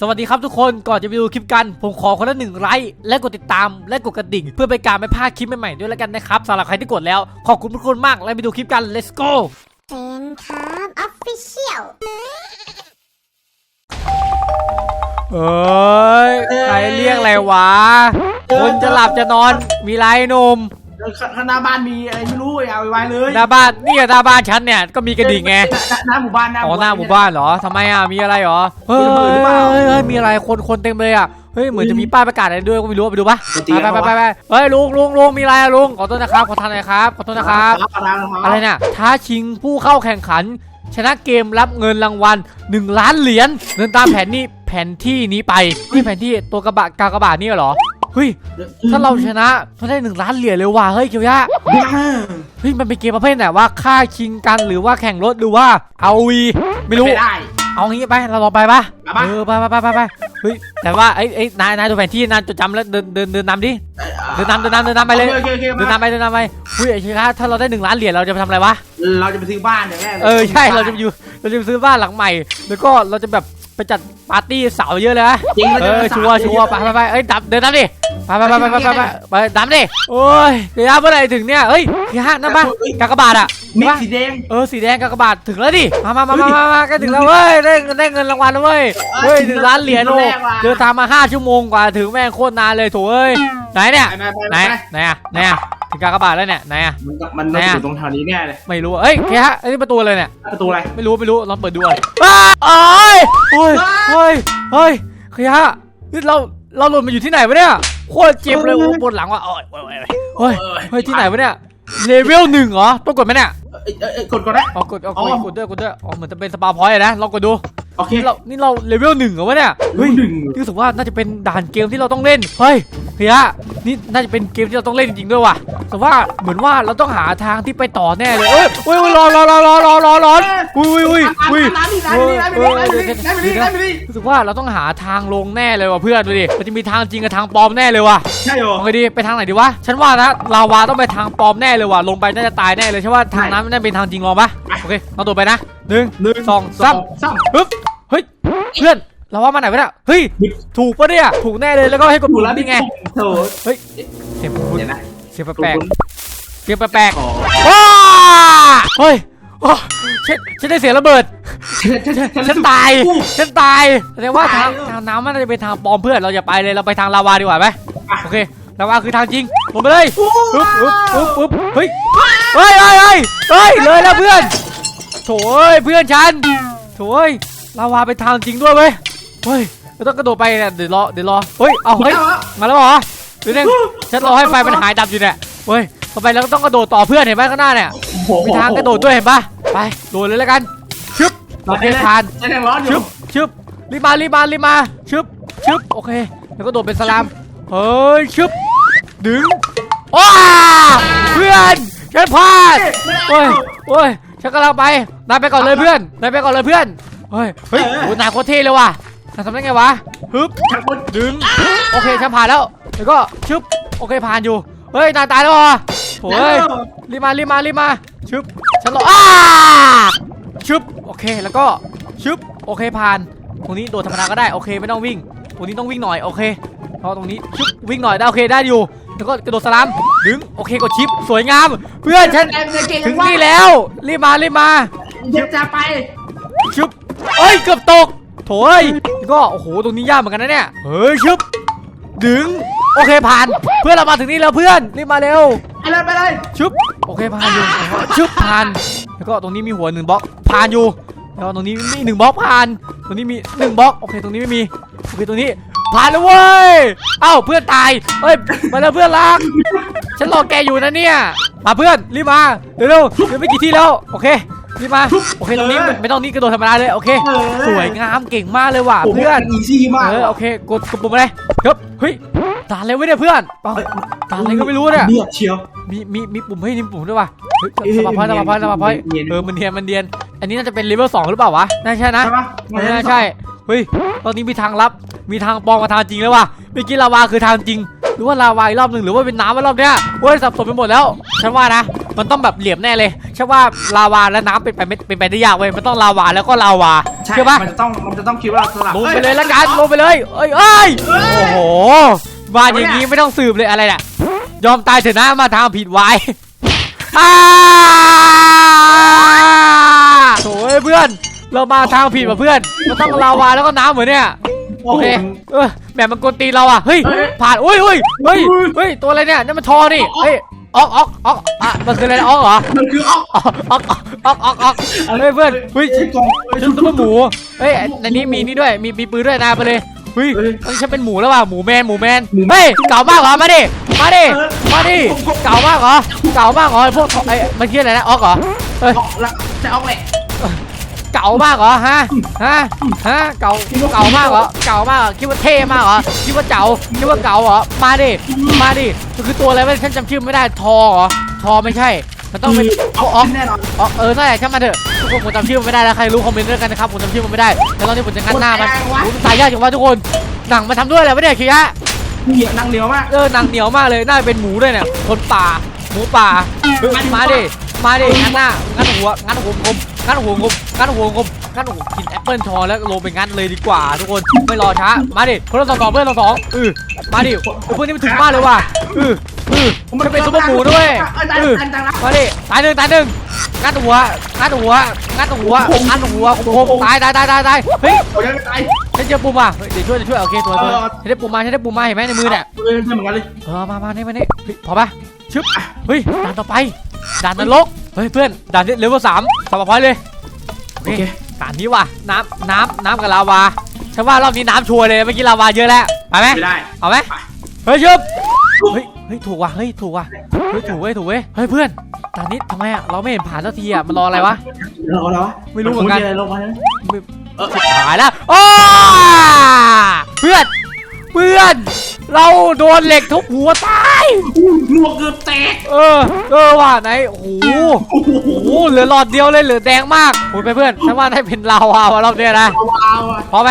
สวัสดีครับทุกคนก่อนจะไปดูคลิปกัน ผมขอคนละหนึ่งไลค์และกดติดตามและกดกระดิ่ง เพื่อเป็นการไม่พลาดคลิปใหม่ๆด้วยแล้วกันนะครับสำหรับใครที่กดแล้ว ขอบคุณทุกคนมากแล้วไปดูคลิปกัน let's go เซนครับออฟฟิเชียลเอ้ยใครเรียกอะไรวะ คนจะหลับจะนอนมีไรหนุ่มเออ ข้างหน้าบ้านมีอะไรไม่รู้เอาไว้เลยหน้าบ้านนี่หน้าบ้านฉันเนี่ยก็มีกระดิ่งไงหน้าหน้าหมู่บ้านหน้าอ๋อหน้าหมู่บ้านเหรอทำไมอะมีอะไรเหรอเฮ้ยเฮ้ยเฮ้ยเฮ้ยมีอะไรคนคนเต็มเลยอะเฮ้ยเหมือนจะมีป้ายประกาศอะไรด้วยก็ไม่รู้ไปดูปะไปไปไปไปเฮ้ยลุงลุงลุงมีอะไรอะลุงขอโทษนะครับขอทานหน่อยครับขอโทษนะครับอะไรเนี่ยท้าชิงผู้เข้าแข่งขัน ชนะเกมรับเงินรางวัล1ล้านเหรียญเดินตามแผนนี้แผนที่นี้ไปนี่แผนที่ตัวกระบะกากระบะนี่เหรอ เฮ้ย ถ้าเราชนะเราได้หนึ่งล้านเหรียญเลยว่ะ เฮ้ยเกียวยะเฮ้ย มันเป็นเกมประเภทไหนว่าฆ่าชิงกันหรือว่าแข่งรถหรือว่าเอาวีไม่รู้ไม่ได้เอางี้ไป เราลองไปปะไปปะเออไปไปไปไปไปเฮ้ย แต่ว่าไอ้ไอ้นายนายดูแผนที่นายจดจำแล้วเดินเดินเดินนำดิ เดินนำเดินนำเดินนำไปเลยโอเคโอเคเดินนำไปเดินนำไปเฮ้ยไอ้ชิคาถ้าเราได้หนึ่งล้านเหรียญเราจะไปทำอะไรวะ เราจะไปซื้อบ้านอย่างแรกลยเออ ใช่ เราจะไปอยู่ เราจะไปซื้อบ้านหลังใหม่ แล้วก็เราจะแบบไปจัดปาร์ตี้สาวเยอะเลยนะจริงเออชัวร์ชัวร์ไปไปไปเอ้ยดับเดินนำดิ ไปไปไปไปไปไปไปดำดิโอ้ยเดี๋ยวเมื่อไหร่ถึงเนี่ยเฮ้ยที่ห้านั่นปะกากบาทอะมีสีแดงเออสีแดงกากบาทถึงแล้วดิมามามามามาใกถึงแล้วเว้ยได้เงินได้เงินรางวัลแล้วเว้ยเฮ้ยถึงร้านเหรียญโอ้เดินทางมาห้าชั่วโมงกว่าถึงแม่งโคตรนานเลยโถ่เอ้ยไหนเนี่ยไหนไหนอะไหนอะถึงกากบาทแล้วเนี่ยไหนอะมันมันอยู่ตรงแถวนี้แน่เลยไม่รู้เฮ้ยแค่ฮะไอ้นี่ประตูอะไรเนี่ยประตูอะไรไม่รู้ไม่รู้ลองเปิดดูอะโอ้ยโอ้ยเฮ้ยเฮ้ยแค่ฮะนี่เราเราหล่นมาอยู่ที่ไหนวะเนี่ย โคตรเจ็บเลยโอ้ปวดหลังว่ะโอ้ยโอ้ยโอ้ยเฮ้ยเฮ้ยที่ไหนวะเนี่ยเลเวลหนึ่งเหรอต้องกดไหมเนี่ยเอ้ยเอ้ยเอ้ยกดก่อนนะอ๋อกดเอาอ๋กอดกดด้วยกดด้วยอ๋อเหมือนจะเป็นสปาพอยต์นะลองกดดูโอเคนี่เรานี่เราเลเวลหนึ่งเหรอวะเนี่ยเฮ้ยหนึ่งนี่รู้สึกว่าน่าจะเป็นด่านเกมที่เราต้องเล่น เฮ้ยเฮียนี่น่าจะเป็นเกมที่เราต้องเล่นจริงๆด้วยว่ะ แต่ว่าเหมือนว่าเราต้องหาทางที่ไปต่อแน่เลยเอ้ยเฮ้ยเฮ้ยรอรอรอรอรอรอรออุ้ยอุ้ยอุ้ยอุ้ยร้านนี้ร้านนี้ร้านนี้ร้านนี้ร้านนี้ร้านนี้รู้สึกว่าเราต้องหาทางลงแน่เลยว่ะเพื่อนดูดิมันจะมีทางจริงกับทางปลอมแน่เลยว่ะใช่เหรอเอาไงดีไปทางไหนดีวะ ฉันว่านะลาวาต้องไปทางปลอมแน่เลยว่ะ ลงไปน่าจะตายแน่เลยใช่ว่าทางนั้นไม่ได้เป็นทางจริงลองปะโอเคเราตัวไปนะหนึ่งหนึ่งสองสามสามปึ๊บเฮ้ยเพื่อนเราว่ามาไหนวะเนี่ยเฮ้ยถูกปะเนี่ยถูกแน่เลยแล้วก็ให้กดถูปุ่กมแล้วนี่ไงโถเสียงคุ้นเดี๋ยวนะเสียงแปลกๆเสียงแปลกขอๆว้าเฮ้ยโอ้ฉันฉันได้เสียงระเบิด ฉันฉันฉันฉันตายอู้ฉันตายแสดงว่าทางตายเลยทางน้ำมันน่าจะเป็นทางปลอมเพื่อน เราอย่าไปเลย เราไปทางลาวาดีกว่าไหมโอเค ลาวาคือทางจริงลงไปเลย ปึ๊บปึ๊บปึ๊บปึ๊บเฮ้ย เฮ้ยเฮ้ยเฮ้ยเฮ้ยเลยแล้วเพื่อน โถ่เอ้ยเพื่อนฉันโถ่เอ้ยลาวาเป็นทางจริงด้วยเว้ยเฮ้ยเราต้องกระโดดไปเนี่ยเดี๋ยวรอเดี๋ยวรอเฮ้ยเอาเฮ้ยมาแล้วเหรอเดี๋ยวนึงฉันรอให้ไฟมันหายดับอยู่เนี่ยเฮ้ยต่อไปเราก็ต้องกระโดดต่อเพื่อนเห็นไหมข้างหน้าเนี่ยมีทางกระโดดด้วยเห็นปะไปโดดเลยแล้วกันชึบโอเคผ่านฉันยังร้อนอชึยู่บชึบรีบมารีบมารีบมาชึบชึบโอเคแล้วก็โดดเป็นสลามเฮ้ยชึบดึงว้าเพื่อน ฉันพลาดโอ้ยโอ้ยฉันกำลังไปนายไปก่อนเลยเพื่อนนายไปก่อนเลยเพื่อนเฮ้ยเฮ้ยโอ้ยนายโคตรเท่เลยว่ะนายทำได้ไงวะฮึบฉันคนดึงโอเคฉันผ่านแล้วแล้วก็ชึบโอเคผ่านอยู่เฮ้ยนายตายแล้วเหรอโอ้ยรีบมารีบมารีบมาชึบฉันรออ้าชึบโอเคแล้วก็ชึบโอเคผ่านตรงนี้โดดธรรมดาก็ได้โอเคไม่ต้องวิ่งตรงนี้ต้องวิ่งหน่อยโอเคเพราะตรงนี้ชึบวิ่งหน่อยได้โอเคได้อยู่ แล้วก็กระโดดสลามดึงโอเคกดชิปสวยงาม เพื่อนฉันถึงนี่แล้ว รีบมารีบมาเดี๋ยวจะไปชึบเอ้ยเกือบตก โถยแล้วก็โอ้โหตรงนี้ยากเหมือนกันนะเนี่ยเฮ้ยชึบดึงโอเคผ่าน เพื่อนเรามาถึงนี่แล้วเพื่อนรีบมาเร็วไปเลยไปเลยชึบโอเคผ่านอยู่ชึบผ่านแล้วก็ตรงนี้มีหัวหนึ่งบล็อกผ่านอยู่แล้วก็ตรงนี้มีหนึ่งบล็อกผ่าน ตรงนี้มีหนึ่งบล็อกโอเคตรงนี้ไม่มีโอเคตรงนี้ ผ่านแล้วเว้ย เอ้าเพื่อนตายเฮ้ยมาแล้วเพื่อนรัก ฉันรอแกอยู่นะเนี่ย มาเพื่อนรีบมาเร็วๆเดี๋ยวไม่กี่ที่แล้วโอเครีบมาโอเคตรงนี้ไม่ไม่ต้องนี่กระโดดธรรมดาเลยโอเคสวยงามเก่งมากเลยว่ะโอ้โหเพื่อน อีซี่มากเออโอเคกดกดปุ่มอะไรครับเฮ้ยด่านอะไรวะเนี่ยเพื่อนเอ้าด่านอะไรก็ไม่รู้เนี่ย เนี่ยเชียว มีมีมีปุ่มเฮ้ยมีปุ่มด้วยว่ะเฮ้ยเอ๊ะสมาร์ทพอยต์สมาร์ทพอยต์สมาร์ทพอยต์เนียน เออมันเนียนมันเนียน อันนี้น่าจะเป็นเลเวลสองหรือเปล่าวะน่าใช่นะใช่ปะเออน่าใช่ เฮ้ย ตอนนี้มีทางลับ มีทางปลอมกับทางจริงแล้วว่ะเมื่อกี้ลาวาคือทางจริง หรือว่าลาวาอีกรอบหนึ่งหรือว่าเป็นน้ำมารอบเนี้ยเฮ้ยสับสนไปหมดแล้ว ฉันว่านะ มันต้องแบบเหลี่ยมแน่เลยใช่ว่าลาวาและน้ำเป็นไปไม่เป็นไปได้ยากเว้ย มันต้องลาวาแล้วก็ลาวาใช่ใช่ปะมันจะต้องมันจะต้องคิดว่าเราสลับลงไปเลยละกันลงไปเลยเอ้ยเอ้ยเอ้ยโอ้โหมาอย่างนี้ไม่ต้องสืบเลยอะไรเนี่ยยอมตายเถอะนะมาทางผิดไว้อ้าโถ่เอ้ยเพื่อน เรามาทางผิดว่ะเพื่อนมันต้องลาวาแล้วก็น้ำเหมือนเนี่ยโอโอเคเคเออแบบมันกวนตีนเราอะเฮ้ยเอ้ยผ่านอุ้ยอุ้ยเฮ้ยอุ้ยเฮ้ยตัวอะไรเนี่ยนี่มันทอนี่เฮ้ยออกออกออกอะมันคืออะไรนะออกเหรอมันคือออกออกออกออกออกออกเฮ้ยเพื่อนเฮ้ยไอ้กองไอ้ชุดตัวหมูเฮ้ยในนี้มีนี่ด้วยมีมีปืนด้วยนะไปเลยเฮ้ยเอ้ยตอนนี้ฉันเป็นหมูแล้วว่ะหมูแมนหมูแมนหมูแมนเฮ้ยเก่ามากเหรอมาดิมาดิเออมาดิเก่ามากเหรอเก่ามากเหรอไอ้พวกไอ้มันคิดอะไรนะออกเหรอเฮ้ยออกแล้วจะออกแหละ เก่ามากเหรอฮะฮะฮะเก่าเก่ามากเหรอเก่ามากเหรอคิดว่าเท่มากเหรอคิดว่าเจ๋าคิดว่าเก่าเหรอมาดิมาดิมันคือตัวอะไรวะฉันจำชื่อไม่ได้ทอเหรอทอไม่ใช่ มันต้องเป็นออกออกแน่นอนออกเออใช่ช่างมันเถอะทุกคนผมจำชื่อมันไม่ได้แล้วใครรู้คอมเมนต์ด้วยกันนะครับผมจำชื่อมันไม่ได้แล้วตอนนี้ผมจะงัดหน้ามันอุ๊ยมันตายยากจังวะทุกคนหนังมันทำด้วยอะไรวะเนี่ยคียะเหนียวนั่งเหนียวมากเออหนังเหนียวมากเลยน่าจะเป็นหมูด้วยเนี่ยคนป่าหมูป่าเฮ้ยมาดิมาดิงัดหน้างัดหัวงัดหัวงม งัดหัวงมงัดหัวงมงัดหัวกินแอปเปิลทอแล้วลงไปงัดเลยดีกว่า ทุกคนไม่รอช้ามาดิคนละสองสองเพื่อนสองสองเออมาดิเออพวกนี้มันถูกมากเลยว่ะเออเออมันเป็นซุปเปอร์หมูด้วยเออมาดิตายหนึ่งตายหนึ่งงัดหัวงัดหัวงัดหัวงัดหัวคมๆตายตายตายตายตายเฮ้ยโอ้ยไม่ตายฉันเจอปุ่มอะเฮ้ยเดี๋ยวช่วยเดี๋ยวช่วยโอเคตัวตัวเออฉันได้ปุ่มมาฉันได้ปุ่มมาเห็นไหมในมือเนี่ยเออใช่เหมือนกันเลยเออมามานี่มานี่เฮ้ยพอปะชึบเฮ้ยด่านต่อไปด่านนรก เฮ้ยเพื่อนด่านนี้เลเวลสามสองพอยเลยโอโอเคเคด่านนี้ว่ะน้ำน้ำน้ำกับลาวาฉันว่ารอบนี้น้ำชัวร์เลยเมื่อกี้ลาวาเยอะแล้วไปไหมไม่ได้เอาไหมเฮ้ยชึบเฮ้ยเฮ้ยถูกว่ะเฮ้ยถูกว่ะเฮ้ยถูกเว้ยถูกเว้ยเฮ้ยเพื่อนด่านนี้ทำไมอะเราไม่เห็นผ่านสักทีอะมันรออะไรวะรอแล้ววะไม่รู้เหมือนกันลงมาแล้วไม่เออหายแล้วโอ้เพื่อนเพื่อน เราโดนเหล็กทุบหัวตายอู้หนวกเกือบแตกเออ เออว่ะไหน โอ้โหโอ้โหโอ้โหเหลือหลอดเดียวเลยเหลือแดงมากโอ้ยไปเพื่อนฉันว่าได้เป็นลาวาวะรอบเนี้ยนะว้าวอะพอไหม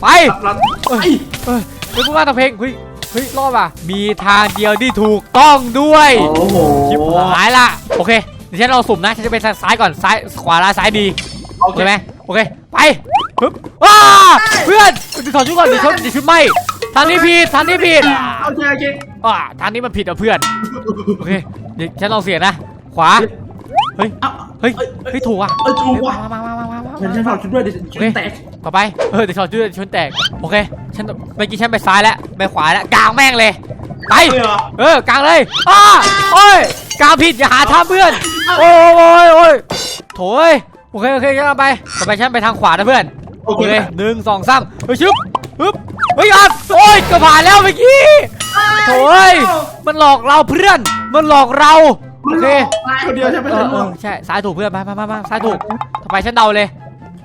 ไปเราไอ้เออเฮ้ยพูดว่าตะเพลงเฮ้ยเฮ้ยรอดว่ะ มีทางเดียวที่ถูกต้องด้วยโอ้โหชิบหายละโอเคเดี๋ยวฉันเราสุ่มนะฉันจะไปทางซ้ายก่อนซ้ายขวาล่างซ้ายดีโอโอเคเคไหมโอเคไปปึ๊บอ้าเพื่อนเดี๋ยวถอดชุดก่อนเดี๋ยวชุดเดี๋ยวชุดไหม ทางนี้ผิดทางนี้ผิดโอเคโอเคอ่าทางนี้มันผิดอะเพื่อนโอเคเดี๋ยวฉันลองเสียงนะ ขวาเฮ้ยเอ้าเฮ้ยเฮ้ยถูกว่ะเออจูเฮ้ยว่ะมามามามามามาฉันฉันถอดชุดด้วยเดี๋ยวชุดแตกต่อไปเออเดี๋ยวถอดชุดชุดแตกโอเคฉันเมื่อกี้ฉันไปซ้ายแล้วไปขวาแล้วกลางแม่งเลยไปเลยเหรอเออกลางเลยอ้าโอ้ยกลางผิดอย่าหาทำเพื่อนโอ้ยโอ้ยโอ้ยโถ่เอ้ยโอเคโอเคงั้นเอาไปต่อไปฉันไปทางขวานะเพื่อนโอโอเคเคหนึ่งสองสามเฮ้ยชึบปึ๊บ เฮ้ยอัดโอ้ยก็ผ่านแล้วเมื่อกี้โถ่เอ้ยมันหลอกเราเพื่อน มันหลอกเรามัโอนหเคลอกนายคนเดียวใช่ไหมเอฉัอนเอรู้อใช่ซ้ายถูกเพื่อนมามามามาซ้ายถูกต่อไปฉันเดาเลย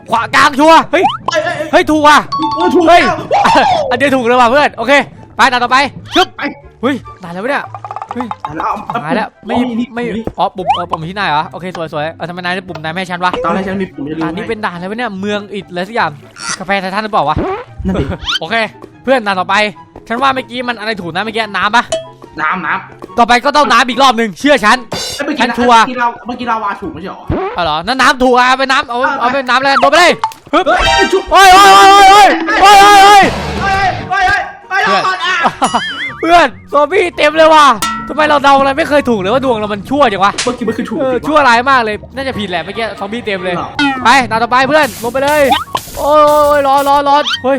ขวากลางชัวร์เฮ้ยเอ้ยเอ้ยเอ้ยเฮ้ยถูกว่ะเออถูกเฮ้ยแล้วอันเดียวถูกเลยว่ะเพื่อนโอเค ไปด่านต่อไปชึบไปเฮ้ยด่านแล้วเนี่ย เฮ้ยแล้วเอาหายแล้วไม่อ๋อนี่ไม่นี่อ๋อปุ่มเออปุ่มที่นายเหรอโอเคสวยสวยเออทำไมนายได้ปุ่มนายไม่ให้ฉันวะตอนแรกฉันมีปุ่มจะลืด่านมนี้เป็นด่านอะไรวะเนี่ยเมืองอิดเลยสักอย่างกาแฟไททันหรือเปล่าวะนั่นดิโอเค เพื่อนด่านต่อไป ฉันว่าเมื่อกี้มันอะไรถูกนะเมื่อกี้น้ำปะน้ำน้ต่อไปก็ต้องน้ำอีกรอบหนึ่งเชื่อฉันำเอ้ยเมื่อฉักี้นชัวร์เมื่อกี้เราเมื่อกี้เราวาถูกไม่ใช่หรอเอาเหรอนั่นน้ำถูกอะเอาไปน้ำเอาเอาไปน้ำเลยโดนไปเลยฮึบเฮ้ยชุบโอ้ยโอ้ยโอ้ยโอ้ยโอ้ยโอ้ยโอ้ยเฮ้ยเฮ้ยเฮ้ยเฮ้ยเพื่อนก่อนอะเพื่อนซอมบี้เต็มเลยว่ะ ทำไมเราเดาอะไรไม่เคยถูกเลยว่าดวงเรามันชั่วจังวะเมื่อกี้มันคือถูกเออชั่วร้ายมากเลย น่าจะผิดแหละเมื่อกี้ซอมบี้เต็มเลยหรอไปด่านต่อไปเพื่อน ลงไปเลยโอ้ยโอ้ยร้อนร้อนร้อนเฮ้ย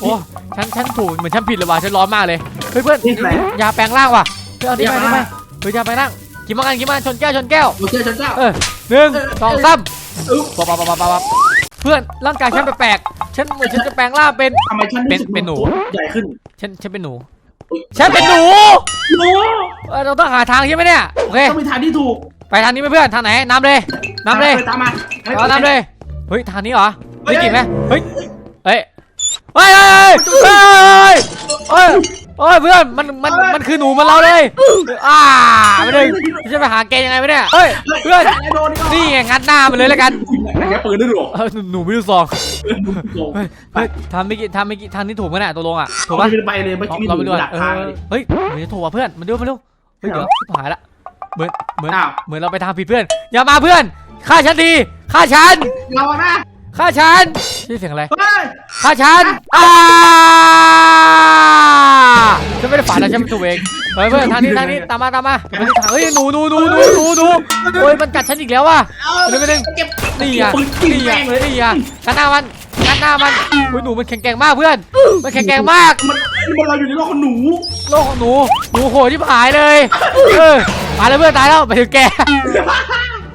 โอ้ฉันฉันถูกเหมือนฉันผิดเลยว่ะฉันร้อนมากเลย เฮ้ยเพื่อนนี่ไหนยาแปลงร่างว่ะเฮ้ยเอาที่ไปยาที่ไปเฮ้ยยาแปลงร่างกินมากันกินมาชนแก้วชนแก้วโอเคฉันเจ้าเออหนึ่งเออสองสามอุ๊บปับปับปับปับปับเพื่อนร่างกายฉันแปลกๆฉันเหมือนฉันจะแปลงร่างเป็นทำไมฉันรู้สึกเป็นเป็นหนูใหญ่ขึ้นฉันฉันเป็นหนูอุ๊ย ฉันเป็นหนูหนูเออเราต้องหาทางใช่ไหมเนี่ยโอเคต้องมีทางที่ถูกไปทางนี้ไหมเพื่อนทางไหนนำเลยนำเลยตามมาเอานำเลยเฮ้ยทางนี้เหรอเฮ้เฮ้ยยกินไหมเฮ้ยเฮ้ยเฮ้ยเฮ้ยเฮ้ย เฮ้ยเฮ้ยเพื่อนมันมันมันคือหนูเหมันเราเลยอ่าไม่ได้จะไปหาแกยังไงวะเนี่ยเฮ้ยเพื่อนไอ้โดนนี่ก็นี่ไงงัดหน้ามันเลยแล้วกันไหนแกปืนได้หรอเออหนูหนูไม่รู้ซองลงเฮ้ยเฮ้ยทำไม่กี่ทำไม่กี่ทางนี้ถูกไหมเนี่ยตัวลงอะถูถูกกปะไปเลยเมื่อกี้มีหเราไปนูดูก่อนดักเอทางอเฮ้ยมันจะถูกว่ะเพื่อนมันดูมาดูเฮ้ยเดี๋ยวชิบหายละเหมือนเหมือนอ้าวเหมือนเราไปทางผิดเพื่อนอย่ามาเพื่อนฆ่าฉันทีฆ่าฉันเราอะนะ ฆ่าฉันนี่เสียงอะไร เฮ้ย ฆ่าฉันอ้าฉันไม่ได้ฝันนะฉันเป็นตัวเอง เฮ้ยเพื่อนทางนี้ทางนี้ตามมาตามมาไปที่ทางเฮ้ยหนูหนูหนูหนูหนูหนูโอ้ยมันกัดฉันอีกแล้วว่ะเดี๋ยวไปดึง เก็บนี่อะปืนยิงนี่แม่อะงเลยนี่อะกันหน้ามันกันหน้ามันอุ้ยหนูมันแข็งแกร่งมากเพื่อน มันแข็งแกร่งมาก มันมันเราอยู่ในโลกของหนู โลกของหนู หนูโหดที่หายเลย เออมาเลยเพื่อนตายแล้วไปถึงแก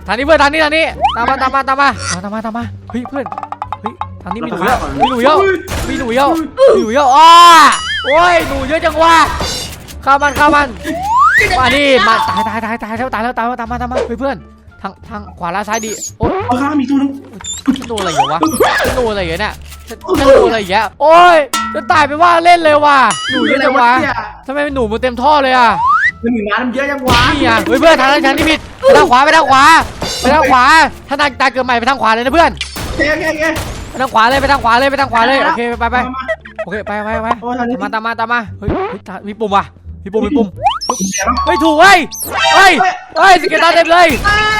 ทางนี้เพื่อนทางนี้ทางนี้ตามมาตามมาตามมาเอาตามมาตามมาเฮ้ยเพื่อนเฮ้ยทางนี้มีหนูเยอะมีหนูเยอะมีหนูเยอะมีหนูเยอะอ้าโอ้ยหนูเยอะจังวะข้ามันข้ามันมาดิมาตายตายตายตายแล้วตายแล้วตายแล้วตามมาตามมาเฮ้ยเพื่อนทางทางขวาล่างซ้ายดีโอ้ยเอาข้างมีตัวนึงฉันโดนอะไรอยู่วะฉันโดนอะไรอยู่เนี่ยฉันฉันโดนอะไรอย่างเงี้ยโอ้ยจะตายไปว่าเล่นเลยว่ะหนูเยอะจังวะเนี่ยทำไมเป็นหนูมันเต็มท่อเลยอะมันมีน้ำเยอะยังวะนี่อะเฮ้ยเพื่อนทางนั้นทางนี้ผิดไปทางขวาไปทางขวา ไปทางขวา ถ้านายตายเกิดใหม่ไปทางขวาเลยนะเพื่อนเฮ้ยเฮ้ยเฮ้ยไปทางขวาเลยไปทางขวาเลยไปทางขวาเลย โอเคไปไปมามาโอเคไปไปไปโอ้ยทางนี้ ตามมาตามมาตามมา เฮ้ยเฮ้ยตามีปุ่มว่ะมีปุ่มมีปุ่ม เดี๋ยวนะ เฮ้ยถูกเฮ้ยเฮ้ยเฮ้ยสเก็ตตาร์เต็มเลย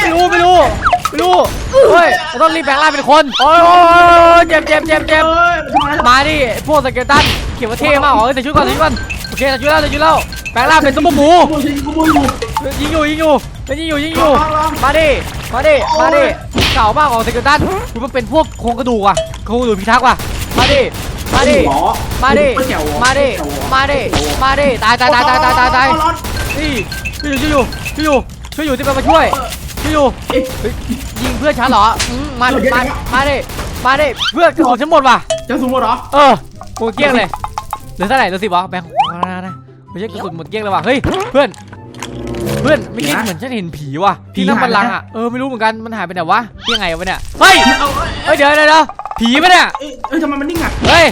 ไม่รู้ไม่รู้ไม่รู้เฮ้ยเราต้องรีบแปลงร่างเป็นคนโอ้ยโอ้ยเจ็บเจ็บเจ็บเจ็บเฮ้ยทำไมมาดิพวกสเก็ตตันเขียนว่าเท่มากเหรอเออแต่ชุดก่อนแต่ชุดก่อนโอเคแต่ชุดแล้วแต่ชุดแล้วแปลงร่างเป็นซุปเปอร์หมูขโมยขโมยอยู่ยิงอยู่ยิงอยู่ เป็นยิงอยู่ยิงอยู่ ลองลอง มาดิ มาดิ มาดิเก่ามากของสเก็ตตันคุณมันเป็นพวกโครงกระดูกว่ะโครงกระดูกพิทักษ์ว่ะ มาดิ มาดิมาดิมาดิมาดิ มาดิ ตายตายตายตายตายตายตายนี่ช่วยอยู่ช่วยอยู่ช่วยอยู่ช่วยอยู่ที่มาช่วยช่วยอยู่เฮ้ยยิงเพื่อนฉันเหรออืมมามา มาดิ มาดิ เพื่อนของฉันหมดว่ะ จะสูงหมดเหรอเออหมดเกลี้ยงเลยเหลือเท่าไหร่เหลือสิบวะแบงค์ของเรานะไม่ใช่กระสุนหมดเกลี้ยงเลยว่ะ เฮ้ย เพื่อน เพื่อนไม่คิดเหมือนฉันเห็นผีว่ะที่นั่งบันลังก์อะเออไม่รู้เหมือนกันมันหายไปไหนวะยังไงวะเนี่ยเฮ้ยเอาเฮ้ยเดี๋ยวเดี๋ยวเดี๋ยวผีปะเนี่ยเอ้ยเอ้ยทำไมมันนิ่งอะเฮ้ย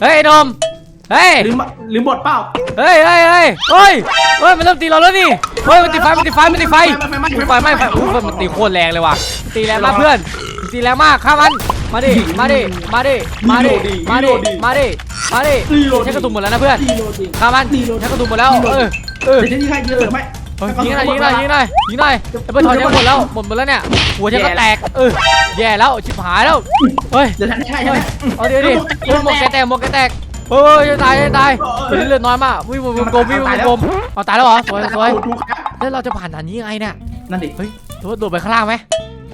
เฮ้ยไอ้นมเฮ้ยลืมลืมบทเปล่าเฮ้ยเฮ้ยเฮ้ยเฮ้ยเฮ้ยมันเริ่มตีเราแล้วนี่เฮ้ยมันติดไฟมันติดไฟมันติดไฟไม่ไม่ไฟไหม้ไฟอุ้ยมันตีโคตรแรงเลยว่ะตีแรงมากเพื่อนตีแรงมากฆ่ามันมาดิมาดิมาดิมาดิมาดิมาดิมาดิใช้กระตุกหมดแล้วนะเพื่อนตีโลดีฆ่ามันใช้กระตุกหมดแล้วเออเออเดี๋ยวจะยิงใครเยอะหรือไม่ เฮ้ยยิงหน่อยยิงหน่อยยิงหน่อยยิงหน่อยไอ้เพื่อนถอนยังหมดแล้วหมดหมดแล้วเนี่ยหัวฉันก็แตกเออแย่แล้วชิบหายแล้วเฮ้ยเดี๋ยวทันได้ใช่ไหมเอาเดี๋ยวดิเฮ้ยหมวกแกแตกหมวกแกแตกเฮ้ยจะตายจะตายเฮ้ยเลือดน้อยมากวิ่งวงกลมวิ่งวงกลมเอาตายแล้วเหรอสวยสวยดูครับแล้วเราจะผ่านด่านนี้ยังไงเนี่ยนั่นดิเฮ้ยโดดโดดไปข้างล่างไหม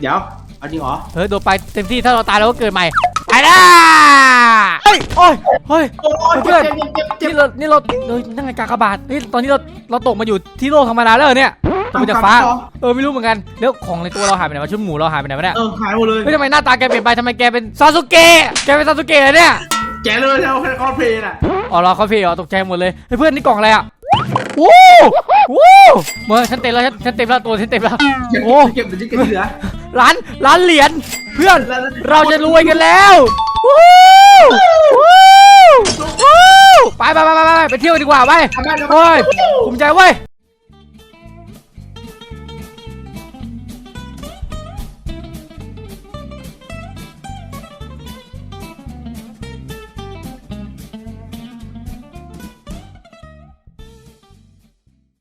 เดี๋ยวเอาจริงเหรอเฮ้ยโดดไปเต็มที่ถ้าเราตายเราก็เกิดใหม่ไปละเฮ้ยโอ้ยเฮ้ย โอ้ยเจ็บเจ็บเจ็บเจ็บนี่เรานี่เราเฮ้ยนั่งไงกากบาทเฮ้ยตอนนี้เราเราตกมาอยู่ที่โลกธรรมดาแล้วเหรอเนี่ยตกมาจากฟ้าเออไม่รู้เหมือนกันแล้วของในตัวเราหายไปไหนวะชุดหมูเราหายไปไหนวะเนี่ย เออหายหมดเลยเฮ้ยทำไมหน้าตาแกเปลี่ยนไปทำไมแกเป็นซาสุเกะแกเป็นซาสุเกะเหรอเนี่ยแกเลยแล้วแค่คอเพลย์น่ะอ๋อเหรอเขาพี่เหรอตกใจหมดเลยเฮ้ยเพื่อนนี่กล่องอะไรอะวู้วู้เมื่อฉันเต็มแล้วฉันฉันเต็มแล้วตัวฉันเต็มแล้วเก็บโอ้เก็บเดี๋ยวจะเก็บที่เหลือ ล้านล้านเหรียญเพื่อนแล้วเราจะรวยกันแล้ววู้ วู้วู้ไปไปไปไปไปไปเที่ยวกันดีกว่าไปเฮ้ยภูมิใจเว้ย